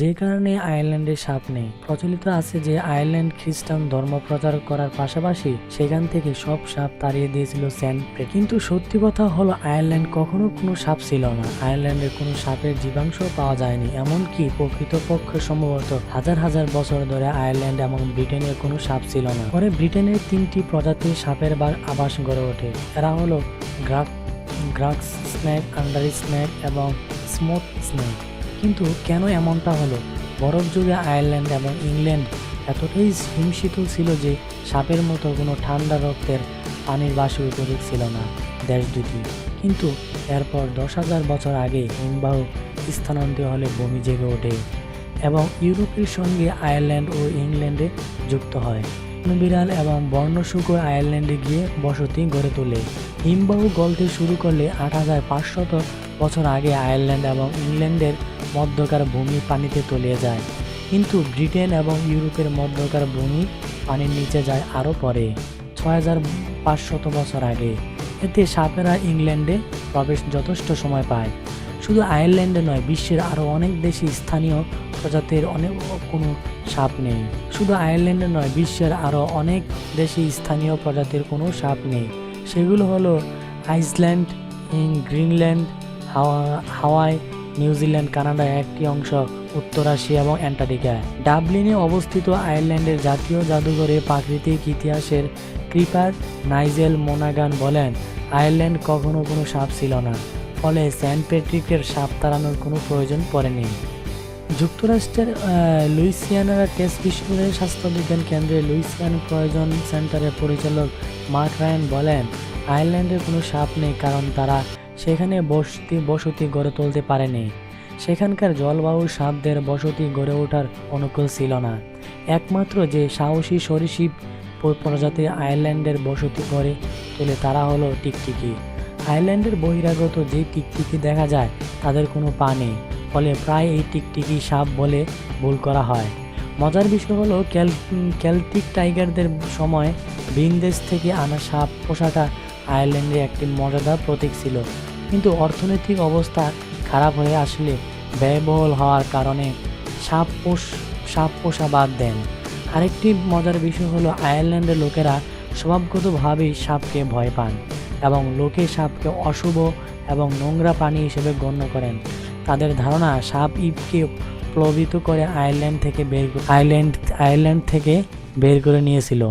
যে কারণে আয়ারল্যান্ডে সাপ নেই। প্রচলিত আছে যে আয়ারল্যান্ড খ্রিস্টান ধর্ম প্রচার করার পাশাপাশি সেখান থেকে সব সাপ তাড়িয়ে দিয়েছিল সেন্ট প্রে কিন্তু সত্যি কথা হলো, আয়ারল্যান্ড কখনো কোনো সাপ ছিল না। আয়ারল্যান্ডে কোনো সাপের জীবাংশ পাওয়া যায়নি। এমনকি প্রকৃতপক্ষে সম্ভবত হাজার হাজার বছর ধরে আয়ারল্যান্ড এবং ব্রিটেনে কোনো সাপ ছিল না। পরে ব্রিটেনের তিনটি প্রজাতির সাপের আবাস গড়ে ওঠে। এরা হলো গ্রাক গ্রাক্স স্নেক আন্ডারি স্নেক এবং স্মোথ স্নেক। কিন্তু কেন এমনটা হলো? বরফ যুগে আয়ারল্যান্ড এবং ইংল্যান্ড এতটাই হিমশীতল ছিল যে সাপের মতো কোনো ঠান্ডা রক্তের পানির উপযোগ ছিল না দেশ দুটি। কিন্তু এরপর দশ হাজার বছর আগে হিমবাহ স্থানান্তরিত হলে ভূমি জেগে ওঠে এবং ইউরোপের সঙ্গে আয়ারল্যান্ড ও ইংল্যান্ডে যুক্ত হয়। বিড়াল এবং বর্ণশুকর আয়ারল্যান্ডে গিয়ে বসতি গড়ে তোলে। হিমবাহু গলতে শুরু করলে আট হাজার পাঁচশত বছর আগে আয়ারল্যান্ড এবং ইংল্যান্ডের মধ্যকার ভূমি পানিতে তলিয়ে যায়। কিন্তু ব্রিটেন এবং ইউরোপের মধ্যকার ভূমি পানির নিচে যায় আরও পরে, ছয় হাজার পাঁচশত বছর আগে। এতে সাপেরা ইংল্যান্ডে প্রবেশ যথেষ্ট সময় পায়। শুধু আয়ারল্যান্ডে নয়, বিশ্বের আরও অনেক দেশে স্থানীয় প্রজাতির অনেক কোনো সাপ নেই। শুধু আয়ারল্যান্ডে নয়, বিশ্বের আরও অনেক দেশে স্থানীয় প্রজাতির কোনো সাপ নেই। সেগুলো হলো আইসল্যান্ড গ্রিনল্যান্ড, হাওয়া, হাওয়াই নিউজিল্যান্ড কানাডা একটি অংশ, উত্তর এশিয়া এবং অ্যান্টার্কটিকা। ডাবলিনে অবস্থিত আয়ারল্যান্ডের জাতীয় জাদুঘরে প্রাকৃতিক ইতিহাসের ক্রিপার নাইজেল মোনাগান বলেন, আয়ারল্যান্ড কখনো কোনো সাপ ছিল না। ফলে সেন্ট প্যাট্রিকের সাপ তাড়ানোর কোনো প্রয়োজন পড়েনি। যুক্তরাষ্ট্রের লুইসিয়ানার টেস্ট বিশ্ববিদ্যালয়ের স্বাস্থ্যবিজ্ঞান কেন্দ্রে লুইসিয়ান প্রয়োজন সেন্টারের পরিচালক মার্ক রায়ন বলেন, আয়ারল্যান্ডের কোনো সাপ নেই কারণ তারা সেখানে বসতি বসতি গড়ে তুলতে পারেনি। সেখানকার জলবায়ু সাপদের বসতি গড়ে ওঠার অনুকূল ছিল না। একমাত্র যে সাহসী সরীসৃপ প্রজাতি আয়ারল্যান্ডের বসতি গড়ে তোলে তারা হলো টিকটিকি। আয়ারল্যান্ডের বহিরাগত যে টিকটিকি দেখা যায়, তাদের কোনো পা নেই, ফলে প্রায় এই টিকটিকি সাপ বলে ভুল করা হয়। মজার বিষয় হলো ক্যাল ক্যালটিক টাইগারদের সময় ভিনদেশ থেকে আনা সাপ পোষাটা আয়ারল্যান্ডের একটি মর্যাদা প্রতীক ছিল। কিন্তু অর্থনৈতিক অবস্থা খারাপ হয়ে আসলে ব্যয়বহুল হওয়ার কারণে সাপ পোষ সাপ পোষা বাদ দেন। আরেকটি মজার বিষয় হলো আয়ারল্যান্ডের লোকেরা স্বভাবগতভাবেই সাপকে ভয় পান এবং লোকে সাপকে অশুভ এবং নোংরা প্রাণী হিসেবে গণ্য করেন। তাদের ধারণা, সাপ ইবকে প্লবিত করে আয়ারল্যান্ড থেকে বের আয়ারল্যান্ড আয়ারল্যান্ড থেকে বের করে নিয়েছিল।